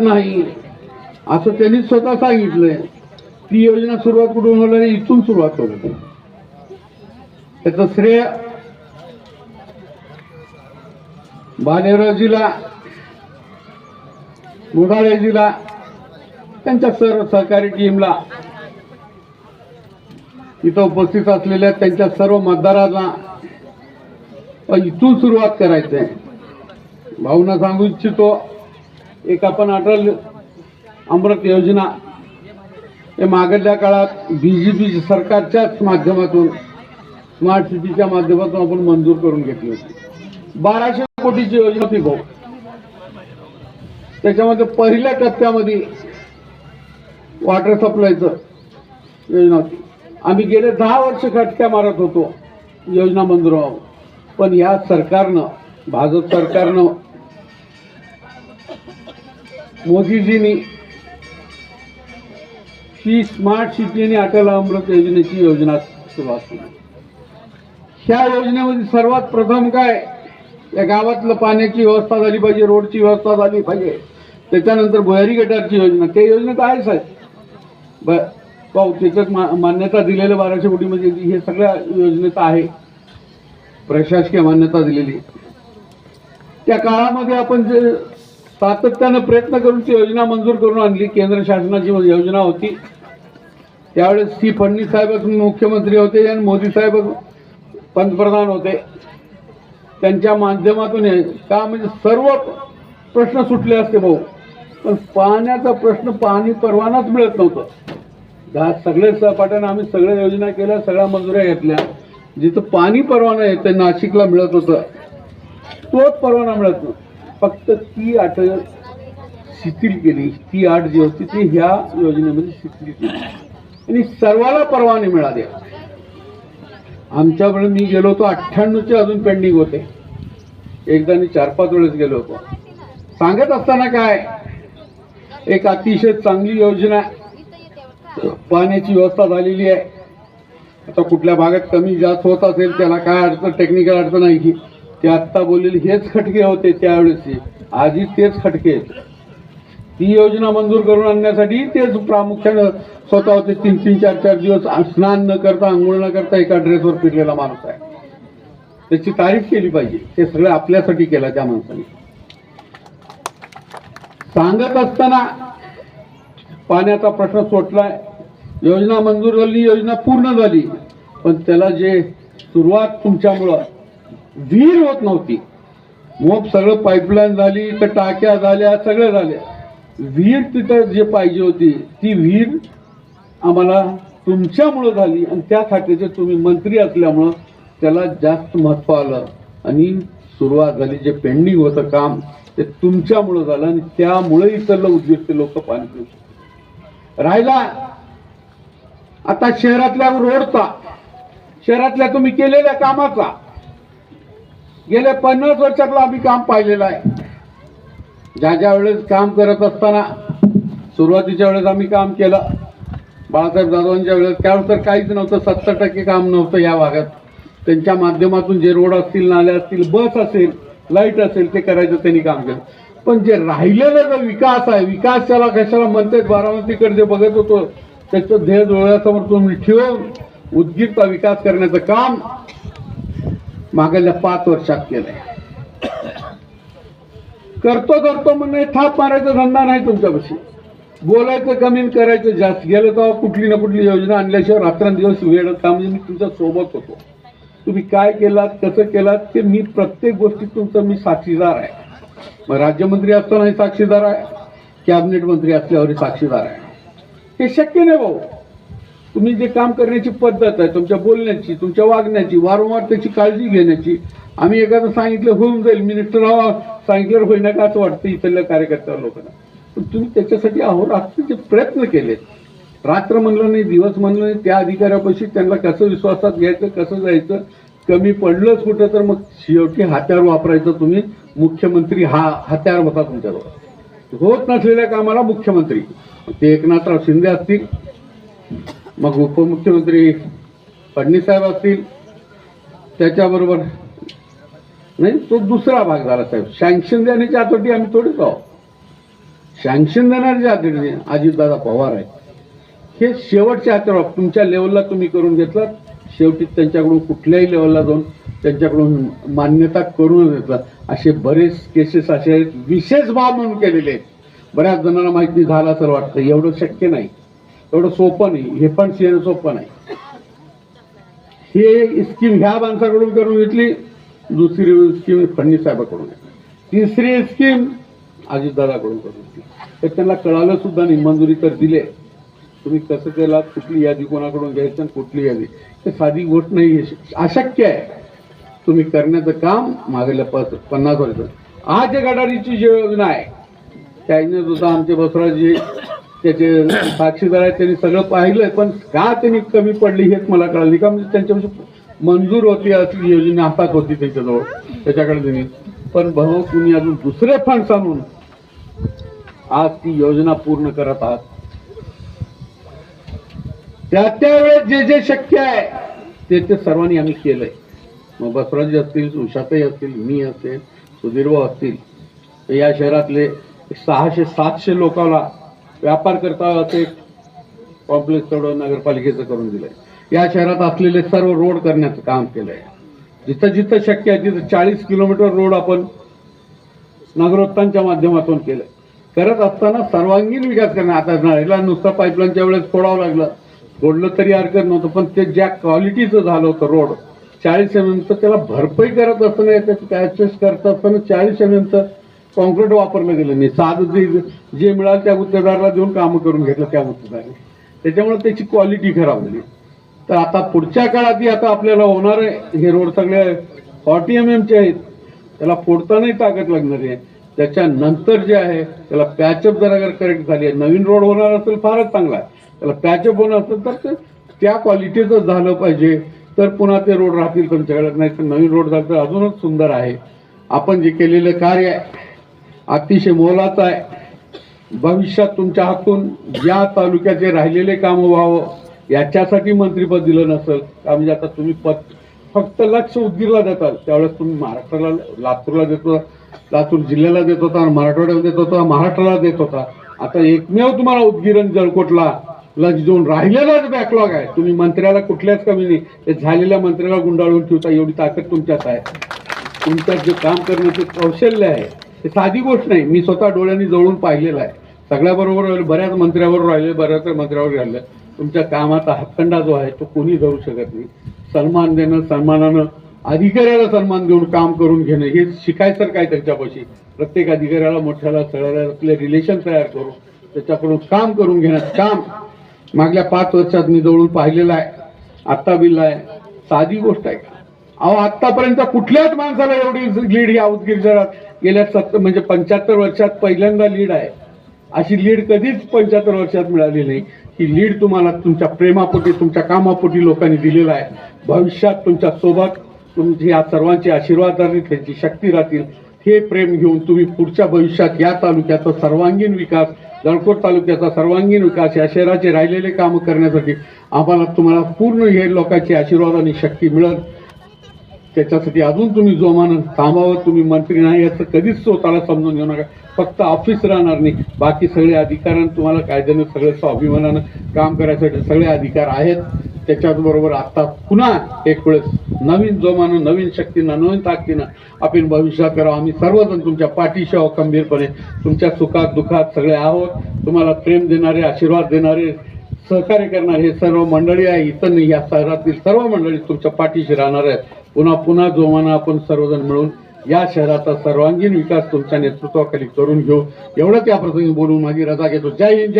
नाही. असं त्यांनी स्वतः सांगितलंय. ती योजना सुरुवात कुठून होणार इथून सुरुवात होईल त्याचं श्रेय बालेरावजीला मुढाळेजीला त्यांच्या सर्व सहकारी टीमला इथं उपस्थित असलेल्या त्यांच्या सर्व मतदारांना इथून सुरुवात करायचं आहे भावना सांगू इच्छितो एक आपण अटल अमृत योजना हे मागल्या काळात बी जे पी सरकारच्याच माध्यमातून स्मार्ट सिटीच्या माध्यमातून आपण मंजूर करून घेतली होती. बाराशे कोटीची योजना होती भाऊ. त्याच्यामध्ये पहिल्या टप्प्यामध्ये वॉटर सप्लायचं योजना होती. आम्ही गेले दहा वर्ष खटक्या मारत होतो योजना मंजूर व्हावं. पण या सरकारनं भाजप सरकारनं मोदीजींनी ही स्मार्ट सिटी आणि अटल अमृत योजनेची योजना सुरुवात केली. ह्या योजनेमध्ये सर्वात प्रथम काय या गावातलं पाण्याची व्यवस्था झाली पाहिजे रोडची व्यवस्था झाली पाहिजे. त्याच्यानंतर भुयारी गटारची योजना त्या योजनेत आहे. साहेब ब पाहू त्याच्यात मा मान्यता दिलेल्या बाराशे कोटीमध्ये म्हणजे हे सगळ्या योजनेत आहे. प्रशासकीय मान्यता दिलेली. त्या काळामध्ये आपण जे सातत्यानं प्रयत्न करून ती योजना मंजूर करून आणली. केंद्र शासनाची योजना होती. त्यावेळेस सी फडणवीस साहेब मुख्यमंत्री होते आणि मोदी साहेब पंतप्रधान होते. त्यांच्या माध्यमातून का म्हणजे सर्व प्रश्न सुटले असते भाऊ. पण पाण्याचा प्रश्न पाणी परवानाच मिळत नव्हतं. दा सगळे सहपाठ्यानं आम्ही सगळ्या योजना केल्या सगळ्या मंजुऱ्या घेतल्या. जिथं पाणी परवाना येते नाशिकला मिळत होतं तोच परवाना मिळत नव्हता. फक्त ती अट शिथिल केली ती आठ जी होती ती ह्या योजनेमध्ये शिथिल केली. आणि सर्वाला परवाने मिळाले. आमच्याकडे मी गेलो होतो अठ्ठ्याण्णवचे अजून पेंडिंग होते. एकदा मी चार पाच वेळेस गेलो होतो. सांगत असताना काय? एक अतिशय चांगली योजना. पाण्याची व्यवस्था झालेली आहे. आता कुठल्या भागात कमी जास्त होत असेल त्याला काय अडचण टेक्निकल अडचण आहे की ते आत्ता बोललेले हेच खटके होते त्यावेळेस. आधी तेच खटके आहेत. ती योजना मंजूर करून आणण्यासाठी तेच प्रामुख्यानं स्वतः होते तीन तीन चार चार दिवस स्नान न करता आंघोळ न करता एका ड्रेसवर फिरलेला माणूस आहे. त्याची तारीफ केली पाहिजे. ते सगळं आपल्यासाठी केलं त्या माणसाने. सांगत असताना पाण्याचा प्रश्न सोटलाय योजना मंजूर झाली योजना पूर्ण झाली. पण त्याला जे सुरुवात तुमच्यामुळं विहीर होत नव्हती. मग सगळं पाईपलाईन झाली तर टाक्या झाल्या सगळ्या झाल्या विहीर तिथं जे पाहिजे होती ती विहीर आम्हाला तुमच्यामुळं झाली आणि त्या खात्याचे तुम्ही मंत्री असल्यामुळं त्याला जास्त महत्त्व आलं. आणि सुरुवात झाली जे पेंडिंग होतं काम ते तुमच्यामुळं झालं आणि त्यामुळे इथलं उद्दिष्ट लोक पाणी पिऊ शकतात. राहिला. आता शहरातल्या रोडचा शहरातल्या तुम्ही केलेल्या कामाचा गेल्या पन्नास वर्षातलं आम्ही काम पाहिलेलं आहे. ज्या ज्या वेळेस काम करत असताना सुरुवातीच्या वेळेस आम्ही काम केलं. बाळासाहेब जाधवांच्या वेळेस त्यावेळेस तर काहीच नव्हतं सत्तर टक्के काम नव्हतं या भागात. त्यांच्या माध्यमातून जे रोड असतील नाले असतील बस असेल लाइट असेल ते करायचं त्यांनी काम केलं. पण जे राहिलेलं जो विकास आहे विकास त्याला कशाला म्हणतात बारामतीकडे जे बघत होतो त्याचं ध्येय डोळ्यासमोर तुम्ही ठेवून उद्गीरचा विकास करण्याचं काम मागल्या पाच वर्षात केलंय. करतो करतो म्हणजे थाप मारायचा धंदा नाही तुमच्यापाशी. बोलायचं कमी करायचं जास्त गेलं तेव्हा कुठली ना कुठली योजना आणल्याशिवाय रात्रंदिवस वेळ होता म्हणजे मी तुमच्यासोबत होतो. तुम्ही काय केलात कसं केलात ते मी प्रत्येक गोष्टीत तुमचं मी साक्षीदार आहे. मग राज्यमंत्री असतानाही साक्षीदार आहे कॅबिनेट मंत्री असल्यावरही साक्षीदार आहे. हे शक्य नाही भाऊ. तुम्ही जे काम करण्याची पद्धत आहे तुमच्या बोलण्याची तुमच्या वागण्याची वारंवार त्याची काळजी घेण्याची आम्ही एखादं सांगितलं होऊन जाईल. मिनिस्टर हवा सांगितल्यावर होईना का असं वाटतं इथल्या कार्यकर्त्या लोकांना? पण तुम्ही त्याच्यासाठी अहोरात्र प्रयत्न केलेत रात्र म्हणलं नाही दिवस म्हणलं नाही त्या अधिकाऱ्यापाशी त्यांना कसं विश्वासात घ्यायचं कसं जायचं? कमी पडलंच कुठं तर मग शेवटी हात्यार वापरायचं तुम्ही. मुख्यमंत्री हा हत्यार होता तुमच्याजवळ. होत नसलेल्या कामाला मुख्यमंत्री. ते एकनाथराव शिंदे असतील. मग उपमुख्यमंत्री फडणवीस साहेब असतील त्याच्याबरोबर नाही तो दुसरा भाग झाला साहेब. सँक्शन देण्याची आतोटी आम्ही थोडीच आहोत. सँक्शन देणारे जे अजितदादा पवार आहेत. हे शेवटच्या हातावर तुमच्या लेवलला तुम्ही करून घेतलात. शेवटी त्यांच्याकडून कुठल्याही लेवलला जाऊन त्यांच्याकडून मान्यता करून घेतलं असे बरेच केसेस असे आहेत विशेष भाव म्हणून केलेले आहेत. बऱ्याच जणांना माहिती झालं असं वाटतं एवढं शक्य नाही. एवढं सोपं नाही हे पण सीएन सोपं नाही. हे स्कीम ह्या माणसाकडून करून घेतली दुसरी स्कीम फडणवीस साहेबाकडून घेतली. तिसरी स्कीम अजितदादाकडून करून घेतली. तर त्यांना कळालं सुद्धा नाही मंजुरी तर दिले तुम्ही कसं केलात कुठली यादी कोणाकडून घ्यायची आणि कुठली यादी? हे साधी गोष्ट नाही अशक्य आहे. तुम्ही करण्याचं काम मागेल्या पाच पन्नास वर्ष आज जे गडारीची जी योजना आहे त्या योजनेत सुद्धा आमचे बसवराजी त्याचे साक्षीदार आहेत त्यांनी सगळं पाहिलंय पण का त्यांनी कमी पडली हेच मला कळलं नाही. का म्हणजे त्यांच्यापाशी मंजूर होती अशी योजना हातात होती त्याच्याजवळ त्याच्याकडे त्यांनी. पण भाऊ तुम्ही अजून दुसरे फंड आणून आज ती योजना पूर्ण करत आहात. त्या त्यावेळेस जे जे शक्य आहे ते ते सर्वांनी आम्ही केलंय. मग बसवराजी असतील उषाताई असतील मी असेल सुधीरभाऊ असतील तर या शहरातले सहाशे सातशे लोकांना व्यापार करता असं एक कॉम्प्लेक्स तेवढं नगरपालिकेचं करून दिलंय. या शहरात असलेले सर्व रोड करण्याचं काम केलंय. जिथं जिथं शक्य आहे तिथं चाळीस किलोमीटर रोड आपण नगरोत्तांच्या माध्यमातून केलं करत असताना सर्वांगीण विकास करणं आता नळीला नुसतं पाईपलाईनच्या वेळेस फोडावं लागलं. फोडलं तरी हरकत नव्हतं पण ते ज्या क्वालिटीचं झालं होतं रोड चाळीस एम एमचं त्याला भरपाई करत असताना त्याचं ॲडजस्ट करत असताना चाळीस एम एमचं कॉन्क्रीट वापरलं गेलं नाही. साधं जे जे मिळालं त्या गुत्तेदाराला देऊन कामं करून घेतलं त्या गुत्तेदाराने. त्याच्यामुळे त्याची क्वालिटी खराब झाली. तर आता पुढच्या काळातही आता आपल्याला होणार आहे. हे रोड सगळे फॉर्टी एम एमचे आहेत. त्याला फोडतानाही ताकद लागणार आहे. त्याच्यानंतर जे आहे त्याला पॅचअप जरा जर करेक्ट झाली आहे नवीन रोड होणार असेल फारच चांगला आहे. त्याला पॅचअप होणार असेल तर ते त्या क्वालिटीचं झालं पाहिजे. तर पुन्हा ते रोड राहतील तुमच्याकडे. नाही तर नवीन रोड झालं तर अजूनच सुंदर आहे. आपण जे केलेलं कार्य आहे अतिशय मोलाचा आहे. भविष्यात तुमच्या हातून या तालुक्याचे राहिलेले कामं व्हावं याच्यासाठी मंत्रिपद दिलं नसेल का म्हणजे आता तुम्ही पद फक्त लक्ष उदगीरला देताल. त्यावेळेस तुम्ही महाराष्ट्राला लातूरला देत होता लातूर जिल्ह्याला देत होता मराठवाड्याला देत होता महाराष्ट्राला देत होता. आता एकमेव तुम्हाला उदगीर आणि जळकोटला लक्ष देऊन राहिलेलाच बॅकलॉग आहे. तुम्ही मंत्र्याला कुठल्याच कमी नाही ते झालेल्या मंत्र्याला गुंडाळून ठेवता एवढी ताकद तुमच्यात आहे. तुमच्यात जे काम करण्याचं कौशल्य आहे ते साधी गोष्ट नाही. मी स्वतः डोळ्यांनी जवळून पाहिलेलं आहे. सगळ्याबरोबर राहिलं, बऱ्याच मंत्र्यावर राहिले बऱ्याच मंत्र्यावर राहिलं. तुमच्या कामाचा हातखंडा जो आहे तो कोणी धरू शकत नाही. सन्मान देणं सन्मानानं अधिकाऱ्याला सन्मान देऊन काम करून घेणं हे शिकायचं काय त्यांच्यापाशी? प्रत्येक अधिकाऱ्याला मोठ्याला सगळ्याला आपले रिलेशन तयार करून त्याच्याकडून काम करून घेणं काम. मागल्या पाच वर्षात मी जवळून पाहिलेलं आहे. आत्ता बिल आहे. साधी गोष्ट आहे का? अहो आतापर्यंत कुठल्याच माणसाला एवढी लीड या उदगीर शहरात गेल्या सत्तर म्हणजे पंच्याहत्तर वर्षात पहिल्यांदा लीड आहे. अशी लीड कधीच पंच्याहत्तर वर्षात मिळाली नाही. ही लीड तुम्हाला तुमच्या प्रेमापोटी तुमच्या कामापोटी लोकांनी दिलेलं आहे. भविष्यात तुमच्यासोबत तुमची या सर्वांचे आशीर्वाद राहतील त्यांची शक्ती राहतील. हे प्रेम घेऊन तुम्ही पुढच्या भविष्यात या तालुक्याचा सर्वांगीण विकास जळकोट तालुक्याचा सर्वांगीण विकास या शहराचे राहिलेले कामं करण्यासाठी आम्हाला तुम्हाला पूर्ण हे लोकांची आशीर्वाद आणि शक्ती मिळत त्याच्यासाठी अजून तुम्ही जोमानं थांबावं तुम्ही मंत्री नाही याचं कधीच स्वतःला समजून घेऊ नका. फक्त ऑफिस राहणार नाही. बाकी सगळे अधिकारांना तुम्हाला कायद्याने सगळे स्वाभिमानानं काम करायसाठी सगळे अधिकार आहेत. त्याच्याचबरोबर आता पुन्हा एक वेळेस नवीन जोमानं नवीन शक्तीनं नवीन ताकदीनं आपण भविष्यात करावं. आम्ही सर्वजण तुमच्या पाठीशी आहोत खंबीरपणे. तुमच्या सुखात दुःखात सगळे आहोत. तुम्हाला प्रेम देणारे आशीर्वाद देणारे सहकार्य करणार हे सर्व मंडळी आहे. इतर नाही या शहरातील सर्व मंडळी तुमच्या पाठीशी राहणार आहेत. पुन्हा पुन्हा जोमानं आपण सर्वजण मिळून या शहराचा सर्वांगीण विकास तुमच्या नेतृत्वाखाली करून घेऊ. एवढंच या प्रसंगी बोलून माझी रजा घेतो. जय हिंद